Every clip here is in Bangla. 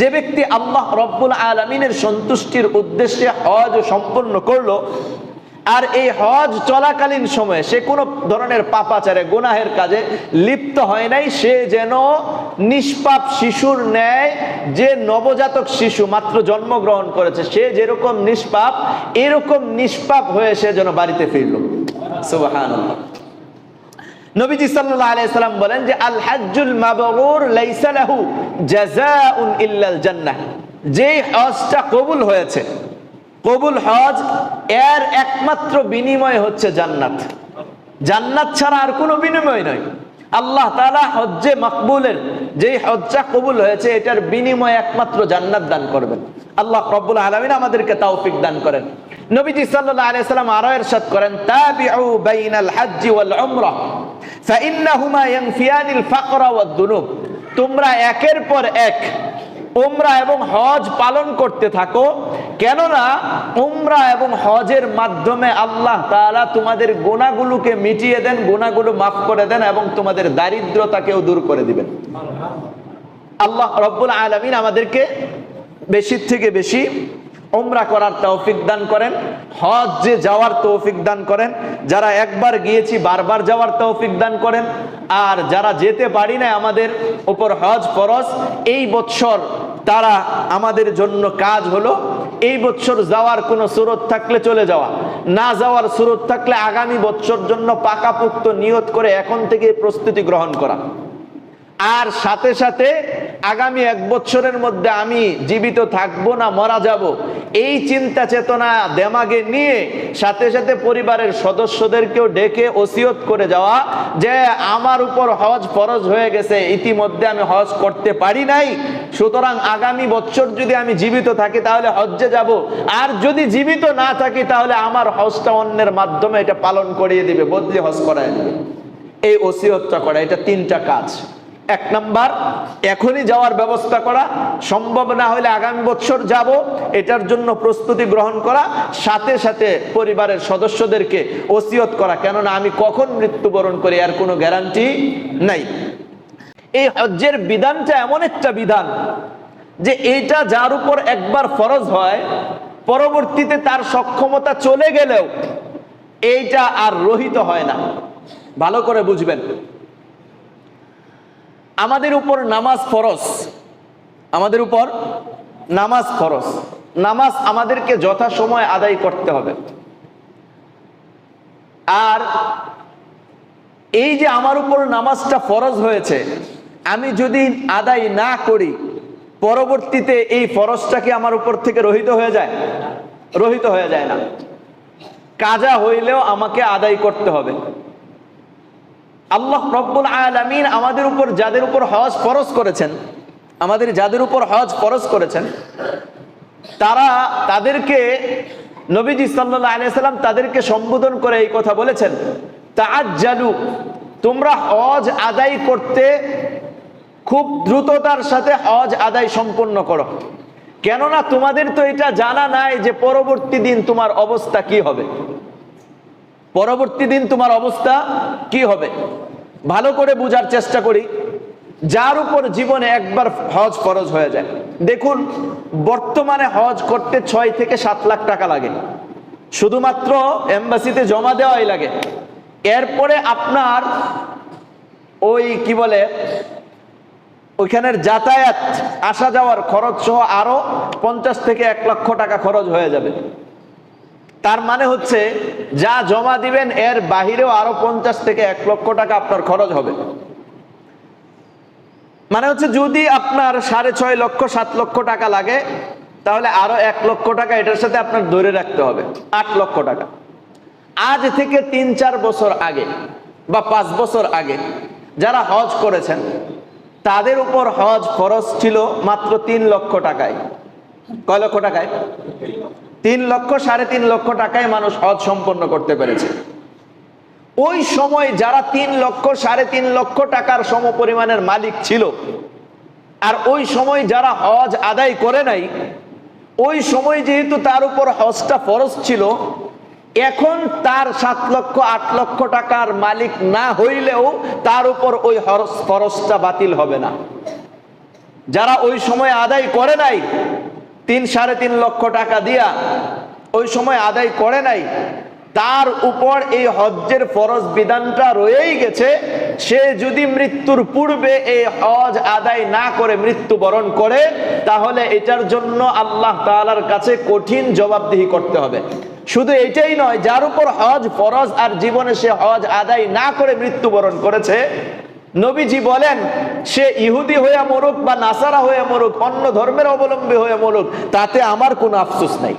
যে ব্যক্তি আল্লাহ রব্বুল আলমিনের সন্তুষ্টির উদ্দেশ্যে হজ সম্পন্ন করল, আর এই হজ চলাকালীন সময়ে সে কোনো ধরনের পাপাচারে, গুনাহের কাজে লিপ্ত হয় নাই, সে যেন নিষ্পাপ শিশুর ন্যায় যে নবজাতক শিশু মাত্র জন্মগ্রহণ করেছে, সে যেরকম নিষ্পাপ, এরকম নিষ্পাপ হয়ে সে যেন বাড়িতে ফিরল। সুবহানাল্লাহ। নবীজি সাল্লাল্লাহু আলাইহি সাল্লাম বলেন যে, আল হাজ্জুল মাবরুর লাইসা লাহু জাযাউন ইল্লাল জান্নাহ। যেই হজটা কবুল হয়েছে, কবুল হজ এর একমাত্র বিনিময় হচ্ছে জান্নাত। জান্নাত ছাড়া আর কোনো বিনিময় নয় আল্লাহ তাআলা হজ্জে মাকবুলের যেই হজ্জা কবুল হয়েছে, এটার বিনিময়ে একমাত্র জান্নাত দান করবেন। আল্লাহ রব্বুল আলামিন আমাদেরকে তৌফিক দান করেন। নবীজি সাল্লাল্লাহু আলাইহি সাল্লাম আরও ইরশাদ করেন, তাবিউ বাইনাল হজ্জ ওয়াল উমরা। তোমরা একের পর এক উমরা এবং হজ পালন করতে থাকো, কেননা উমরা এবং হজের মাধ্যমে আল্লাহ তাআলা তোমাদের গোনাগুলোকে মিটিয়ে দেন, গোনাগুলো মাফ করে দেন এবং তোমাদের দারিদ্রতাকেও দূর করে দিবেন। আল্লাহ রব্বুল আলমিন আমাদেরকে বেশির থেকে বেশি ওমরা করার তৌফিক দান করেন, হজ যে যাওয়ার তৌফিক দান করেন, যারা একবার গিয়েছি বারবার যাওয়ার তৌফিক দান করেন, আর যারা যেতে পারি না আমাদের উপর হজ ফরজ, এই বৎসর তারা আমাদের জন্য কাজ হলো, এই বছর যাওয়ার কোনো সুরত থাকলে চলে যাওয়া, না যাওয়ার সুরত থাকলে আগামী বছর জন্য পাকাপুক্ত নিয়ত করে এখন থেকে প্রস্তুতি গ্রহণ করা। আর সাথে সাথে আগামী এক বছরের মধ্যে আমি জীবিত থাকব না, মারা যাব। এই চিন্তা চেতনা দেমাগে নিয়ে সাথে সাথে পরিবারের সদস্যদেরকেও ডেকে ওসিয়ত করে যাওয়া যে আমার উপর হজ ফরজ হয়ে গেছে, ইতিমধ্যে আমি হজ করতে পারি নাই। সুতরাং আগামী বছর যদি আমি জীবিত থাকি তাহলে হজ্জে যাব। আর যদি জীবিত না থাকি তাহলে আমার হজটা অন্যের মাধ্যমে এটা পালন করিয়ে দিবে, বদলি হজ করায় এই ওসিয়তটা করা, এটা তিনটা কাজ। এক নাম্বার, এখনই যাওয়ার ব্যবস্থা করা, সম্ভব না হলে আগামী বছর যাব, এটার জন্য প্রস্তুতি গ্রহণ করা, সাথে সাথে পরিবারের সদস্যদেরকে ওসিয়ত করা, কেননা আমি কখন মৃত্যুবরণ করি আর কোনো গ্যারান্টি নাই। এই হজ্জের বিধানটা এমন একটা বিধান, যে এইটা যার উপর একবার ফরজ হয়, পরবর্তীতে তার সক্ষমতা চলে গেলেও এইটা আর রহিত হয় না। ভালো করে বুঝবেন। আমাদের উপর নামাজ ফরস আমাদের উপর নামাজ ফরস নামাজ আমাদেরকে যথাসময় আদায় করতে হবে। আর এই যে আমার উপর নামাজটা ফরজ হয়েছে, আমি যদি আদায় না করি, পরবর্তীতে এই ফরজটা কি আমার উপর থেকে রহিত হয়ে যায়? রহিত হয়ে যায় না। কাজা হইলেও আমাকে আদায় করতে হবে। আল্লাহ রব্বুল আলমিন আমাদের উপর যাদের উপর হজ ফরজ করেছেন, আমাদের যাদের উপর হজ ফরজ করেছেন, তারা তাদেরকে নবীজি সাল্লাহ আলিয়াল্লাম তাদেরকে সম্বোধন করে এই কথা বলেছেন তাজ্জালু তোমরা হজ আদায় করতে খুব দ্রুততার সাথে হজ আদায় সম্পন্ন করো। কেননা তোমাদের তো এটা জানা নাই যে পরবর্তী দিন তোমার অবস্থা কি হবে। পরবর্তী দিন তোমার অবস্থা কি হবে? ভালো করে বুঝার চেষ্টা করি। যার উপর জীবনে একবার হজ ফরজ হয়ে যায়। দেখুন, বর্তমানে হজ করতে ছয় থেকে সাত লাখ টাকা লাগে। শুধুমাত্র এম্বাসিতে জমা দেওয়াই লাগে। এরপরে আপনার ওই কি বলে, ওইখানের যাতায়াত, আসা যাওয়ার খরচ সহ আরও পঞ্চাশ থেকে এক লক্ষ টাকা খরচ হয়ে যাবে। তার মানে হচ্ছে, যা জমা দিবেন, এর বাহিরেও আরও পঞ্চাশ থেকে এক লক্ষ টাকা আপনার খরচ হবে। মানে হচ্ছে, যদি আপনার সাড়ে ছয় লক্ষ, সাত লক্ষ টাকা লাগে, তাহলে আরও এক লক্ষ টাকা এটার সাথে আপনার ধরে রাখতে হবে, আট লক্ষ টাকা। আজ থেকে তিন, চার বছর আগে বা পাঁচ বছর আগে যারা হজ করেছেন, তাদের উপর হজ খরচ ছিল মাত্র তিন লক্ষ টাকায়। কয় লক্ষ টাকায়? তিন লক্ষ, সাড়ে তিন লক্ষ টাকায় মানুষ হজ সম্পন্ন করতে পেরেছে। ওই সময় যারা তিন লক্ষ, সাড়ে তিন লক্ষ টাকার সম পরিমাণের মালিক ছিল, আর ওই সময় যারা হজ আদায় করে নাই, ওই সময় যেহেতু তার উপর হজটা ফরজ ছিল, এখন তার সাত লক্ষ, আট লক্ষ টাকার মালিক না হইলেও তার উপর ওই হরস ফরজটা বাতিল হবে না। যারা ওই সময় আদায় করে নাই তিন সাড়ে তিন লক্ষ টাকা দিয়া ওই সময় আদায় করে নাই। তার উপর এই হজ্জের ফরজ বিধানটা রয়েই গেছে, সে যদি মৃত্যুর পূর্বে এই হজ আদায় না করে মৃত্যুবরণ করে, তাহলে এটার জন্য আল্লাহ তাআলার কাছে কঠিন জবাবদিহি করতে হবে। শুধু এটাই নয়, যার উপর হজ ফরজ আর জীবনে সে হজ আদায় না করে মৃত্যুবরণ করেছে নবীজি বলেন, সে ইহুদি হয়ে মরুক বা নাসারা হয়ে মরুক, অন্য ধর্মের অবলম্বী হয়ে মরুক, তাতে আমার কোনো আফসোস নাই।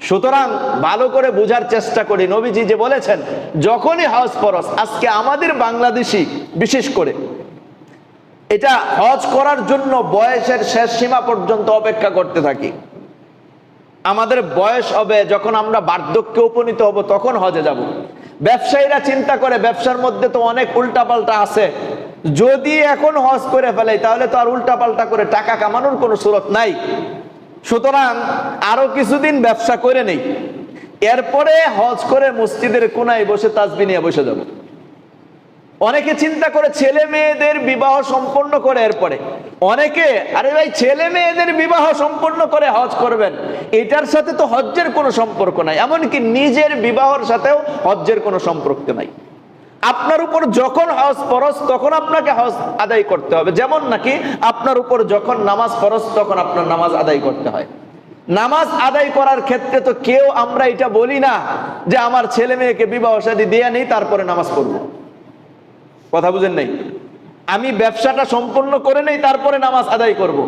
সুতরাং ভালো করে বোঝার চেষ্টা করি। নবীজি যে বলেছেন, যখনই হজ ফরজ, আজকে আমাদের বাংলাদেশি, বিশেষ করে, এটা হজ করার জন্য বয়সের শেষ সীমা পর্যন্ত অপেক্ষা করতে থাকি। আমাদের বয়স হবে যখন আমরা বার্ধক্যে উপনীত হব, তখন হজে যাব। ব্যবসায়ীরা চিন্তা করে, ব্যবসার মধ্যে তো অনেক উল্টাপাল্টা আছে। যদি এখন হজ করে ফেলে, তাহলে তো আর উল্টাপাল্টা করে টাকা কামানোর কোনো সুরত নাই। সুতরাং আরও কিছুদিন ব্যবসা করে নেই। এরপরে হজ করে মসজিদের কোনায় বসে তাজবি নিয়ে বসে যাব। অনেকে চিন্তা করে ছেলে মেয়েদের বিবাহ সম্পন্ন করে এরপরে। অনেকে, আরে ভাই, ছেলে মেয়েদের বিবাহ সম্পন্ন করে হজ করবেন। এটার সাথে তো হজ্জের কোনো সম্পর্ক নাই। এমনকি নিজের বিবাহর সাথেও হজ্জের কোনো সম্পর্ক নাই। আপনার উপর যখন হজ ফরজ, তখন আপনাকে হজ আদায় করতে হবে। যেমন নাকি আপনার উপর যখন নামাজ ফরজ, তখন আপনার নামাজ আদায় করতে হয়। নামাজ আদায় করার ক্ষেত্রে তো কেউ, আমরা এটা বলি না যে আমার ছেলে মেয়েকে বিবাহ শাদী দেয়া নেই, তারপরে নামাজ পড়ব। কথা বুঝেন নাই? আমি ব্যবসাটা সম্পূর্ণ করে নেই, তারপরে নামাজ আদায় করব।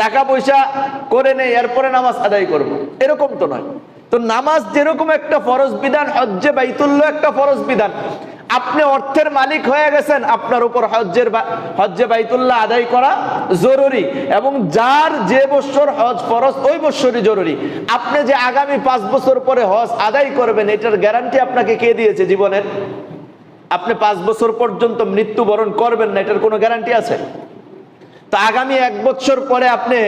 টাকা পয়সা করে নেই, এরপরে নামাজ আদায় করব। এরকম তো নয়। তো নামাজ যেরকম একটা ফরজ বিধান, হজ্জে বাইতুল্য একটা ফরজ বিধান। আপনি অর্থের মালিক হয়ে গেছেন, আপনার উপর হজ্জের হজ্জে বাইতুল্লাহ আদায় করা জরুরি এবং যার যে বছর হজ ফরজ, ওই বছরই জরুরি। আপনি যে আগামী পাঁচ বছর পরে হজ আদায় করবেন, এটার গ্যারান্টি আপনাকে কে দিয়েছে জীবনের? আপনি পাঁচ বছর পর্যন্ত মৃত্যুবরণ করবেন না, এটার কোনো গ্যারান্টি আছে? তা আগামী এক বছর পরে আপনি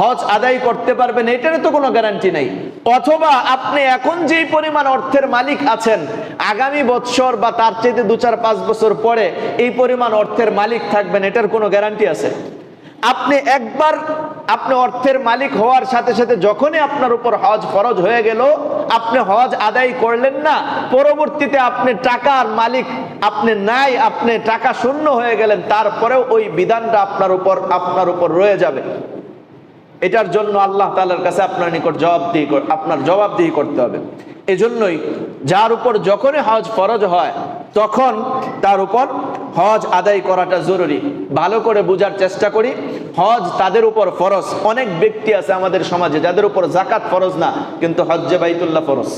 হজ আদায় করতে পারবেন এটারও তো কোনো গ্যারান্টি নেই। অথবা আপনি এখন যেই পরিমাণ অর্থের মালিক আছেন, আগামী বছর বা তার চাইতে দু চার পাঁচ বছর পরে এই পরিমাণ অর্থের মালিক থাকবেন, এটার কোনো গ্যারান্টি আছে? আপনি একবার আপনি অর্থের মালিক হওয়ার সাথে সাথে যখনই আপনার উপর হজ ফরজ হয়ে গেল, আপনি হজ আদায় করলেন না, পরবর্তীতে আপনি টাকার মালিক, আপনি নাই, আপনি টাকা শূন্য হয়ে গেলেন, তারপরেও ওই বিধানটা আপনার উপর আপনার উপর রয়ে যাবে। এটার জন্য আল্লাহ তালার কাছে আপনার নিকট জবাবদিহি আপনার জবাবদিহি করতে হবে। এজন্যই যার উপর যখনই হজ ফরজ হয়, তখন তার উপর হজ আদায় করাটা জরুরি। ভালো করে বোঝার চেষ্টা করি। হজ তাদের উপর ফরজ। অনেক ব্যক্তি আছে আমাদের সমাজে যাদের উপর জাকাত ফরজ না, কিন্তু হজ্জে বাইতুল্লাহ ফরজ।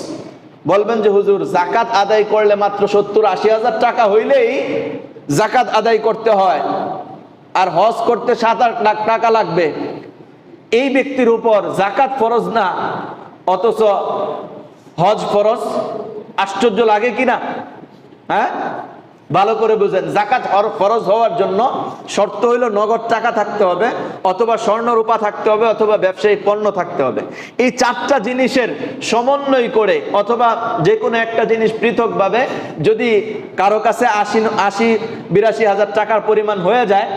বলবেন যে, হুজুর, জাকাত আদায় করলে মাত্র সত্তর আশি হাজার টাকা হইলেই জাকাত আদায় করতে হয়। আর হজ করতে সাত আট লাখ টাকা লাগবে। এই ব্যক্তির উপর জাকাত ফরজ না, অথচ হজ ফরজ। আশ্চর্য লাগে কিনা হ্যাঁ? ভালো করে বুঝেন জাকাত ফরজ হওয়ার জন্য শর্ত হইল নগদ টাকা থাকতে হবে, অথবা স্বর্ণ রূপা থাকতে হবে, অথবা ব্যবসায়িক পণ্য থাকতে হবে। এই চারটা জিনিসের সমন্বয় করে, অথবা যে কোনো একটা জিনিস পৃথকভাবে যদি কারও কাছে আশি আশি, বিরাশি হাজার টাকার পরিমাণ হয়ে যায়,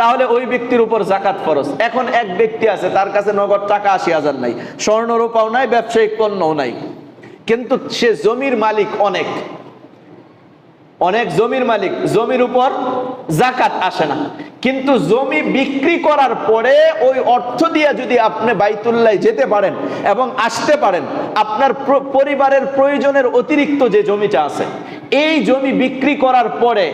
তাহলে ওই ব্যক্তির উপর জাকাত ফরজ। এখন এক ব্যক্তি আছে, তার কাছে নগদ টাকা আশি হাজার নাই, স্বর্ণ রূপাও নাই, ব্যবসায়িক পণ্যও নাই। কিন্তু সে জমির মালিক অনেক। অনেক জমির মালিক, জমির উপর জাকাত আসে না। কিন্তু জমি বিক্রি করার পরে ওই অর্থ দিয়ে যদি আপনি বাইতুল্লাহ যেতে পারেন এবং আসতে পারেন, আপনার পরিবারের প্রয়োজনের অতিরিক্ত যে জমিটা আছে, এই জমি বিক্রি করার পরে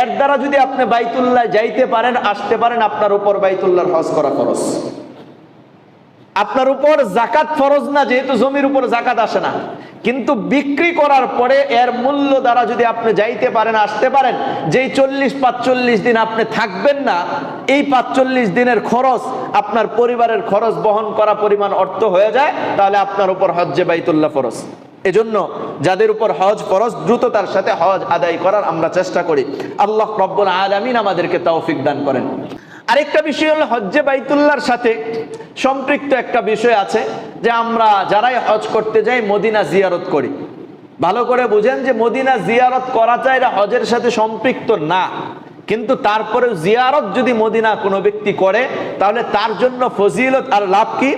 এর দ্বারা যদি আপনি বাইতুল্লাহ যাইতে পারেন, আসতে পারেন, আপনার উপর বাইতুল্লাহর হজ করা খরচ আপনার উপর জাকাত ফরজ না, যেহেতু জমির উপর জাকাত আসে না। কিন্তু বিক্রি করার পরে এর মূল্য দ্বারা যদি আপনি যাইতে পারেন, আসতে পারেন, যেই চল্লিশ পাঁচচল্লিশ দিন আপনি থাকবেন না, এই পাঁচচল্লিশ দিনের খরচ, আপনার পরিবারের খরচ বহন করা পরিমাণ অর্থ হয়ে যায়, তাহলে আপনার উপর হজ্জে বাইতুল্লাহ ফরজ। এজন্য যাদের উপর হজ ফরজ দ্রুততার সাথে হজ আদায় করার আমরা চেষ্টা করি। আল্লাহ রব্বুল আলামিন আমাদেরকে তৌফিক দান করেন। আরেকটা বিষয় হলো হজ্জে বাইতুল্লার সাথে সম্পৃক্ত একটা বিষয় আছে যে আমরা যারাই হজ করতে যাই মদিনা জিয়ারত করি। ভালো করে বুঝেন যে মদিনা জিয়ারত করাটা এটা হজের সাথে সম্পৃক্ত না। কিন্তু তারপরে জিয়ারত যদি মদিনা কোনো ব্যক্তি করে, তাহলে তার জন্য ফজিলত আর লাভ কি?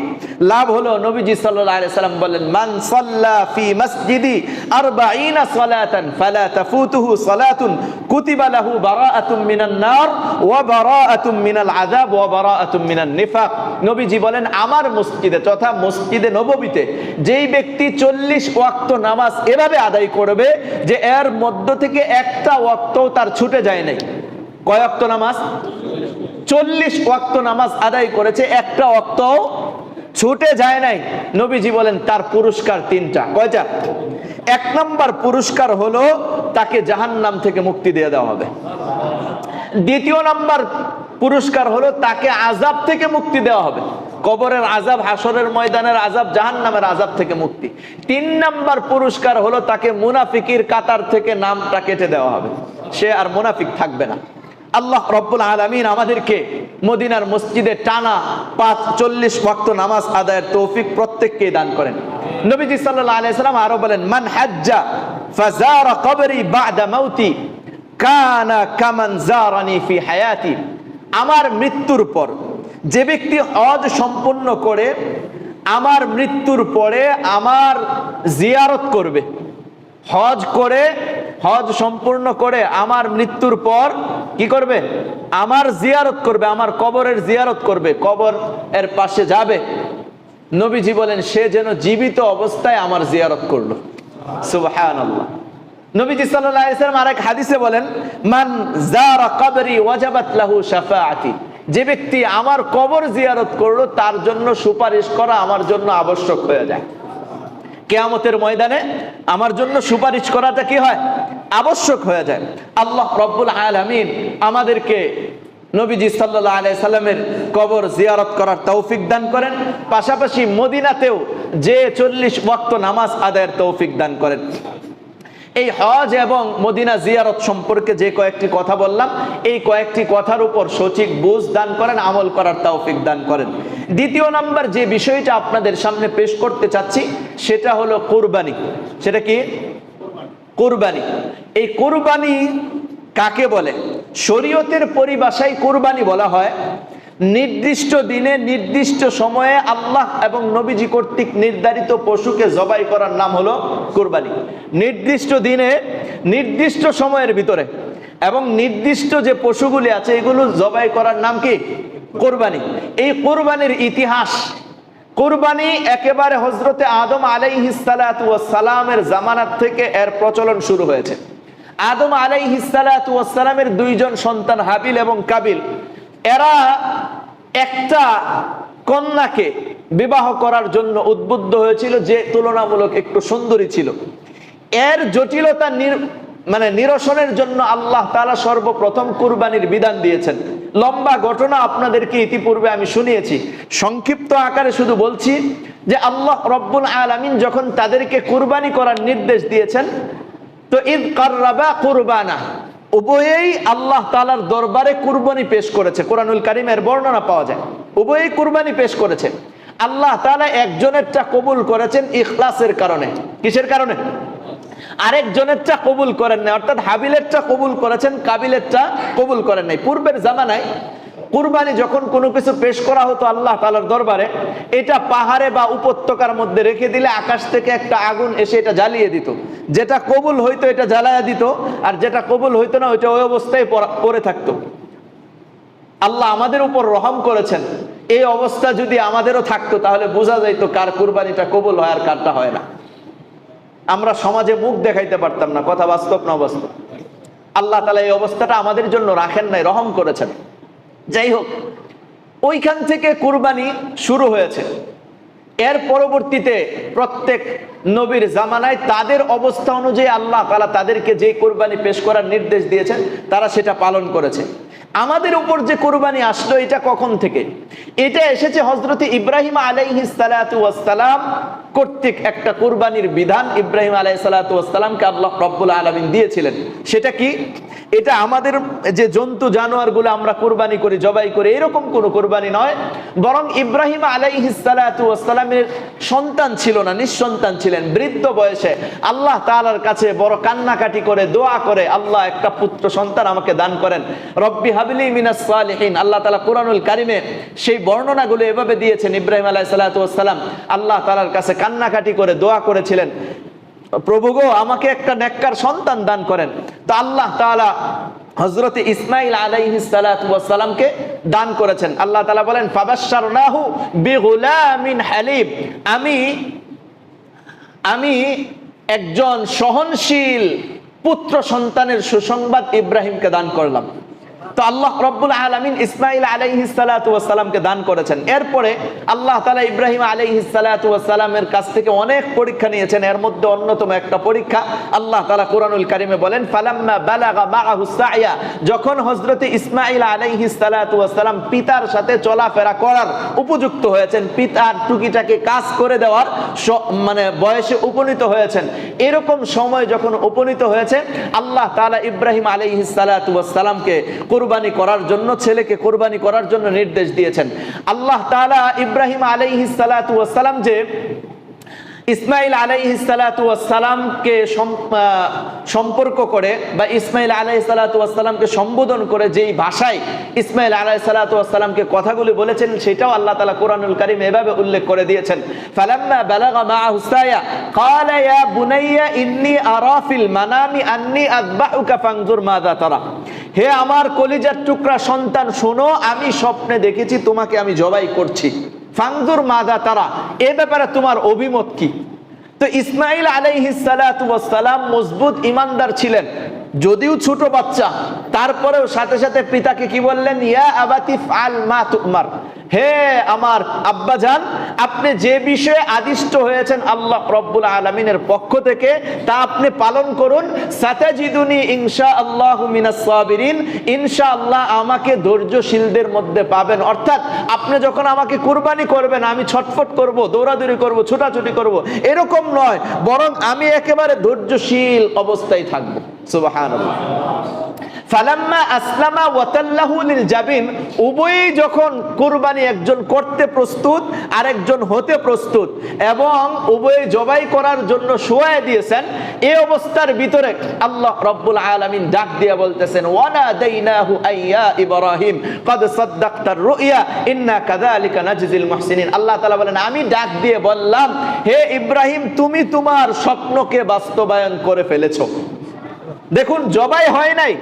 লাভ হলো নবীজি সাল্লাল্লাহু আলাইহি সাল্লাম বলেন মান সাল্লা ফি মসজিদি আরবাঈনা সালাতান ফালা তাফুতুহু সালাতুন কুতিবা লাহু বারাআতুম মিনান নার ওয়া বারাআতুম মিনাল আযাব ওয়া বারাআতুম মিনান নিফাক। নবীজি বলেন, আমার মসজিদে তথা মসজিদে নববীতে যেই ব্যক্তি চল্লিশ ওয়াক্ত নামাজ এভাবে আদায় করবে যে এর মধ্য থেকে একটা ওয়াক্তও তার ছুটে যায় নাই। কয় নামাজ? চল্লিশ ওয়াক্ত নামাজ আদায় করেছে, একটা ওয়াক্তও ছুটে যায় নাই। নবীজি বলেন, তার পুরস্কার তিনটা। কয়টা? এক নম্বর পুরস্কার হলো, তাকে জাহান্নাম থেকে মুক্তি দিয়ে দেওয়া হবে। দ্বিতীয় নাম্বার পুরস্কার হলো, তাকে আজাব থেকে মুক্তি দেওয়া হবে। কবরের আজাব হাসরের ময়দানের আজাব জাহান্নামের আজাব থেকে মুক্তি। তিন নাম্বার পুরস্কার হলো, তাকে মুনাফিকির কাতার থেকে নামটা কেটে দেওয়া হবে। সে আর মুনাফিক থাকবে না। আল্লাহ রব্বুল আলমিন আমাদেরকে মদিনার মসজিদে টানা পাঁচ চল্লিশ ওয়াক্ত নামাজ আদায়ের তৌফিক প্রত্যেককে দান করেন। নবীজি সাল্লাল্লাহু আলাইহি সাল্লাম আরও বলেন, মান হাজ্জা ফাজারা কবরি বাদা মাউতি কানা কামান জারানি ফি হায়াতি। আমার মৃত্যুর পর যে ব্যক্তি হজ সম্পূর্ণ করে আমার মৃত্যুর পরে আমার জিয়ারত করবে। হজ করে, হজ সম্পূর্ণ করে আমার মৃত্যুর পর কি করবে? আমার জিয়ারত করবে, আমার কবরের জিয়ারত করবে, কবর এর পাশে যাবে। নবীজি বলেন, সে যেন জীবিত অবস্থায় আমার জিয়ারত করল। সুবহানাল্লাহ। নবীজি সাল্লাম হাদিসে বলেন, মান যে ব্যক্তি আমার কবর জিয়ারত করল, তার জন্য সুপারিশ করা আমার জন্য আবশ্যক হয়ে যায়। কেয়ামতের ময়দানে আমার জন্য সুপারিশ করাটা কি হয়? আবশ্যক হয়ে যায়। আল্লাহ রব্বুল আলামিন আমাদেরকে নবীজি সাল্লা আলাইসাল্লামের কবর জিয়ারত করার তৌফিক দান করেন। পাশাপাশি মদিনাতেও যে চল্লিশ ভক্ত নামাজ আদায়ের তৌফিক দান করেন। এই হজ এবং মদিনা জিয়ারত সম্পর্কে যে কয়েকটি কথা বললাম, এই কয়েকটি কথার উপর সঠিক বুঝ দান করেন, আমল করার তৌফিক দান করেন। দ্বিতীয় নাম্বার যে বিষয়টা আপনাদের সামনে পেশ করতে চাচ্ছি, সেটা হলো কোরবানি। সেটা কি? কোরবানি। এই কোরবানি কাকে বলে? শরীয়তের পরিভাষায় কোরবানি বলা হয় নির্দিষ্ট দিনে, নির্দিষ্ট সময়ে আল্লাহ এবং নবীজি কর্তৃক নির্ধারিত পশুকে জবাই করার নাম হলো কোরবানি। নির্দিষ্ট দিনে, নির্দিষ্ট সময়ের ভিতরে এবং নির্দিষ্ট যে পশুগুলি আছে, এগুলো জবাই করার নাম কি? কোরবানি। এই কোরবানির ইতিহাস, কোরবানি একেবারে হজরতে আদম আলাইহিসালামের জামানাত থেকে এর প্রচলন শুরু হয়েছে। আদম আলাইহিসালামের দুইজন সন্তান হাবিল এবং কাবিল। এরা একটা কন্যাকে বিবাহ করার জন্য উদ্বুদ্ধ হয়েছিল, যে তুলনামূলক একটু সুন্দরী ছিল। এর জটিলতা মানে নিরসনের জন্য আল্লাহ তাআলা সর্বপ্রথম কুরবানির বিধান দিয়েছেন। লম্বা ঘটনা আপনাদেরকে ইতিপূর্বে আমি শুনিয়েছি। সংক্ষিপ্ত আকারে শুধু বলছি যে আল্লাহ রব্বুল আলামিন যখন তাদেরকে কুরবানি করার নির্দেশ দিয়েছেন, তো ঈদ কার্রাবা কুরবানা উভয়েই আল্লাহ তালার দরবারে কুরবানি পেশ করেছে। কোরআনুল কারিমের বর্ণনা পাওয়া যায়। উভয়েই কুরবানি পেশ করেছে। আল্লাহ তালা একজনেরটা কবুল করেছেন ইখলাসের কারণে। কিসের কারণে? আরেকজনেরটা কবুল করেন নাই। অর্থাৎ হাবিলেরটা কবুল করেছেন, কাবিলেরটা কবুল করেন নাই। পূর্বের জামানায় কুরবানি যখন কোনো কিছু পেশ করা হতো আল্লাহ তালার দরবারে, এটা পাহাড়ে বা উপত্যকার মধ্যে রেখে দিলে আকাশ থেকে একটা আগুন এসে এটা জ্বালিয়ে দিত। যেটা কবুল হইতো এটা জ্বালায়া দিত, আর যেটা কবুল হইতো না ওইটা ওই অবস্থায় পড়ে থাকতো। আল্লাহ আমাদের উপর রহম করেছেন। এই অবস্থা যদি আমাদেরও থাকতো, তাহলে বোঝা যাইতো কার কুরবানিটা কবুল হয় আর কারটা হয় না। আমরা সমাজে মুখ দেখাইতে পারতাম না, কথা বাস্তব না বাস্তব আল্লাহ তালা এই অবস্থাটা আমাদের জন্য রাখেন নাই, রহম করেছেন। যাই হোক ওইখান থেকে কুরবানি শুরু হয়েছে। এর পরবর্তীতে প্রত্যেক নবীর জামানায় তাদের অবস্থা অনুযায়ী আল্লাহ তালা তাদেরকে যে কোরবানি পেশ করার নির্দেশ দিয়েছেন, তারা সেটা পালন করেছে। আমাদের উপর যে কোরবানি আসলো, এটা কখন থেকে? এটা এসেছে হজরত ইব্রাহিম আলাইহিস সালাতু ওয়াসসালাম কর্তৃক একটা কোরবানির বিধান ইব্রাহিম আলাইহিস সালাতু ওয়াসসালামকে আল্লাহ রব্বুল আলামিন দিয়েছিলেন। সেটা কি? এটা আমাদের যে জন্তু জানোয়ারগুলো আমরা কোরবানি করি, জবাই করি, এরকম কোনো কোরবানি নয়। বরং ইব্রাহিম আলাইহিস সালাতু ওয়াসসালামের সন্তান ছিল না, নিঃসন্তান ছিলেন। বৃদ্ধ বয়সে আল্লাহ তালার কাছে বড় কান্নাকাটি করে, দোয়া করে, আল্লাহ একটা পুত্র সন্তান আমাকে দান করেন। রব্বি মিনাস আল্লাহ তাআলা কোরআনুল কারিমে সেই বর্ণনাগুলো এভাবে দিয়েছেন ইব্রাহিম সালাতু আল্লাহ তাআলার কাছে কান্নাকাটি করে দোয়া করেছিলেন, প্রভু গো, আমাকে একটা নেককার সন্তান দান করেন। তো আল্লাহ তাআলা হযরত ইসমাইল আলাইহিস সালাতু দান করেছেন। আল্লাহ তাআলা বলেন, ফাবাশশারনাহু বিগুলামিন আমি আমি একজন সহনশীল পুত্র সন্তানের সুসংবাদ ইব্রাহিমকে দান করলাম। তো আল্লাহ রব্বুল আলমিন ইসমাইল আলাইহিস সালাতু দান করেছেন। এরপরে আল্লাহ তাআলা ইব্রাহিম আলাইহিস সালাতু কাছ থেকে অনেক পরীক্ষা নিয়েছেন। এর মধ্যে অন্যতম একটা পরীক্ষা আল্লাহ তাআলা কোরআনুল কারিমে বলেন, ফালাম্মা যখন হযরত ইসমাইল আলাইহিস সালাতু পিতার সাথে চলাফেরা করার উপযুক্ত হয়েছেন, পিতার টুকিটাকে কাজ করে দেওয়ার মানে বয়সে উপনীত হয়েছেন। এরকম সময় যখন উপনীত হয়েছে, আল্লাহ তাআলা ইব্রাহিম আলাইহিস সালাতু ওয়াসসালামকে কুরবানি করার জন্য, ছেলেকে কোরবানি করার জন্য নির্দেশ দিয়েছেন। আল্লাহ তালা ইব্রাহিম আলাইহিস সালাতু যে ইসমাইল আলাইহিস সালাতু ওয়াসসালামকে সম্পর্ক করে বা ইসমাইল আলাইহিস সালাতু ওয়াসসালামকে সম্বোধন করে যেই ভাষায় ইসমাইল আলাইহিস সালাতু ওয়াসসালামকে কথাগুলি বলেছেন, সেটাও আল্লাহ তাআলা কোরআনুল কারীম এভাবে উল্লেখ করে দিয়েছেন। মানামি হে আমার কলিজার টুকরা সন্তান, শোনো, আমি স্বপ্নে দেখেছি, তোমাকে আমি জবাই করছি। ফাংজুর মাদা তারা, এ ব্যাপারে তোমার অভিমত কি? তো ইসমাইল আলাইহিসালাম মজবুত ইমানদার ছিলেন, যদিও ছোট বাচ্চা, তারপরেও সাথে সাথে পিতাকে কি বললেন, ইয়া আবাতিফ আল মা তুমার হে আমার আব্বাজান আপনি যে বিষয়ে আদিষ্ট হয়েছেন আল্লাহ রব্বুল আলমিনের পক্ষ থেকে, তা আপনি পালন করুন। সাতাজিদুনি ইনশা আল্লাহ মিনাস সাবিরিন ইনশা আল্লাহ আমাকে ধৈর্যশীলদের মধ্যে পাবেন। অর্থাৎ আপনি যখন আমাকে কুরবানি করবেন, আমি ছটফট করব, দৌড়াদৌড়ি করব, ছোটাছুটি করব, এরকম নয়, বরং আমি একেবারে ধৈর্যশীল অবস্থায় থাকব। সুবহানাল্লাহ। ফালাম্মা আসলামা ওয়াতাল্লাহু লিল জাবিন, উভয়ই যখন কুরবানি একজন করতে প্রস্তুত, আরেকজন হতে প্রস্তুত, এবং উভয়ে জবাই করার জন্য শোয়ায় দিয়েছেন এই অবস্থার ভিতরে আল্লাহ রব্বুল আলামিন ডাক দিয়ে বলতেছেন, ওয়ানা দাইনাহু আইয়া ইব্রাহিম, কদ সাদ্দাকতার রুইয়া, ইন্না কাযালিকা নাজজিল মুহসিনিন। আল্লাহ তাআলা বলেন, আমি ডাক দিয়ে বললাম, হে ইব্রাহিম, তুমি তোমার স্বপ্নকে বাস্তবায়ন করে ফেলেছো। দেখুন, জবাই হয় নাই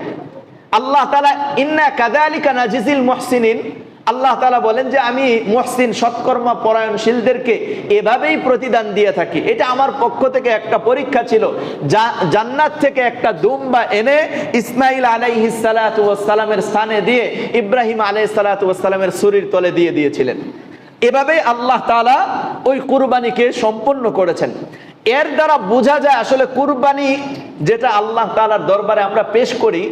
আল্লাহ তালা ইন্না কাদালিকা নাজিজিল মুহসিনিন। আল্লাহ তালা বলেন যে, আমি মহসিন সৎকর্মা পরায়ণশীলদেরকে এভাবেই প্রতিদান দিয়ে থাকি। এটা আমার পক্ষ থেকে একটা পরীক্ষা ছিল। যা, জান্নাত থেকে একটা দুম্বা এনে ইসমাইল আলাইহিস সালাতু ওয়াস সালামের স্থানে দিয়ে ইব্রাহিম আলাইহিস সালাতু ওয়াস সালামের তলে দিয়ে দিয়েছিলেন। এভাবেই আল্লাহ তালা ওই কুরবানিকে সম্পন্ন করেছেন। এর দ্বারা বোঝা যায় আসলে কুরবানি যেটা আল্লাহ তাআলার দরবারে আমরা পেশ করি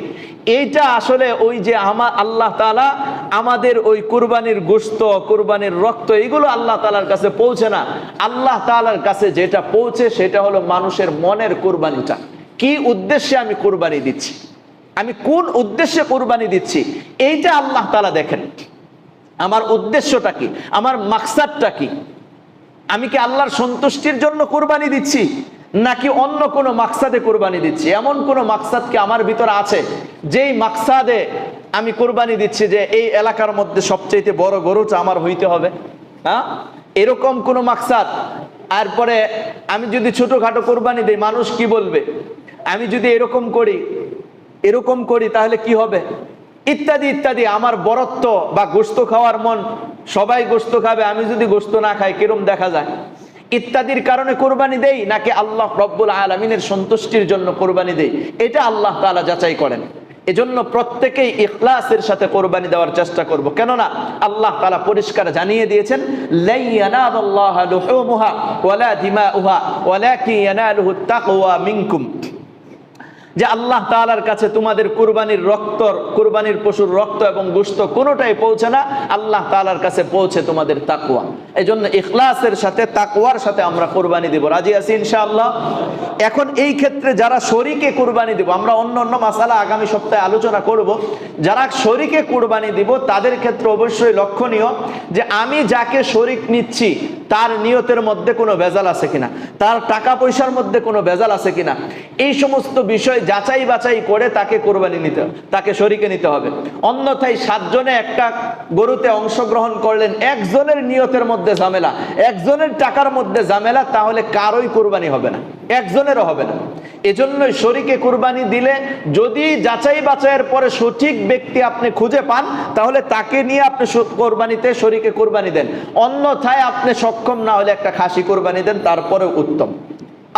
এইটা আসলে ওই যে আমা আল্লাহ তালা আমাদের ওই কুরবানির গোস্ত কুরবানির রক্ত, এগুলো আল্লাহ তালার কাছে পৌঁছে না। আল্লাহ তালার কাছে যেটা পৌঁছে সেটা হলো মানুষের মনের কুরবানিটা। কি উদ্দেশ্যে আমি কুরবানি দিচ্ছি? আমি কোন উদ্দেশ্যে কুরবানি দিচ্ছি? এইটা আল্লাহ তালা দেখেন। আমার উদ্দেশ্যটা কি? আমার মাকসাদটা কি? আমি কি আল্লাহর সন্তুষ্টির জন্য কোরবানি দিচ্ছি? নাকি অন্য কোনো মাকসাদে কোরবানি দিচ্ছি? এমন কোনো মাকসাদ কি আমার ভিতরে আছে? যেই মাকসাদে আমি কোরবানি দিচ্ছি যে এই এলাকার মধ্যে সবচেয়ে বড় গরুটা আমার হইতে হবে। হ্যাঁ? এরকম কোনো মাকসাদ? তারপরে আমি যদি ছোটখাটো কোরবানি দিই, মানুষ কি বলবে? আমি যদি এরকম করি এরকম করি, তাহলে কি হবে? ইত্যাদি ইত্যাদি। আমার বরত্ব বা গোস্ত খাওয়ার মন, সবাই গোস্ত খাবে, আমি যদি গোস্ত না খাই, কিরম দেখা যায়? ইত্যাদির কারণে কোরবানি দেই, নাকি আল্লাহ রব্বুল আলমিনের সন্তুষ্টির জন্য কোরবানি দেই? এটা আল্লাহ তালা যাচাই করেন। এজন্য প্রত্যেকেই ইখলাসের সাথে কোরবানি দেওয়ার চেষ্টা করব। কেননা আল্লাহ তালা পরিষ্কার জানিয়ে দিয়েছেন ইয়ানালাল্লাহ লুহুমুহা ওয়ালা দিমাউহা ওয়ালাকিন ইয়ানালুহু তাকওয়া মিনকুম। যে আল্লাহ তাআলার কাছে তোমাদের কুরবানির রক্ত, কুরবানির পশুর রক্ত এবং গুস্ত কোনোটাই পৌঁছে না, আল্লাহ তালার কাছে পৌঁছে তোমাদের তাকওয়া। এই জন্য ইখলাসের সাথে তাকওয়ার সাথে আমরা কুরবানি দিব। রাজি আছি ইনশাআল্লাহ? এখন এই ক্ষেত্রে যারা শরীকে কুরবানি দিব, আমরা অন্য অন্য মাসালা আগামী সপ্তাহে আলোচনা করব। যারা শরীকে কুরবানি দিব, তাদের ক্ষেত্রে অবশ্যই লক্ষণীয় যে আমি যাকে শরিক নিচ্ছি, তার নিয়তের মধ্যে কোনো ভেজাল আছে কিনা? তার টাকা পয়সার মধ্যে কোনো ভেজাল আছে কিনা? এই সমস্ত বিষয় যাচাই বাছাই করে তাকে কোরবানি নিতে হবে, তাকে শরিকে নিতে হবে। অন্যথায় সাতজনে একটা গরুতে অংশগ্রহণ করলেন, একজনের নিয়তের মধ্যে ঝামেলা, একজনের টাকার মধ্যে ঝামেলা, তাহলে কারোই কোরবানি হবে না, একজনেরও হবে না। এজন্যই শরিকে কুরবানি দিলে যদি যাচাই বাছাইয়ের পরে সঠিক ব্যক্তি আপনি খুঁজে পান, তাহলে তাকে নিয়ে আপনি কোরবানিতে শরিকে কোরবানি দেন। অন্যথায় আপনি সক্ষম না হলে একটা খাসি কোরবানি দেন তারপরে উত্তম।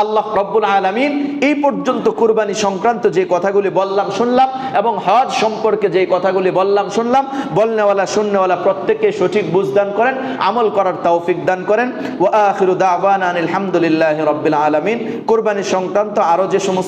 আল্লাহ রব্বুল আলমিন এই পর্যন্ত কুরবানি সংক্রান্ত যে কথাগুলি বললাম, শুনলাম এবং হজ সম্পর্কে যে কথাগুলি বললাম, শুনলাম, বলনেওয়ালা, শুননেওয়ালা প্রত্যেকে সঠিক বুঝদান করেন, আমল করার তৌফিক দান করেন। ও আনিল আলমিন রাব্বিল আলামিন। কুরবানি সংক্রান্ত আরও যে সমস্ত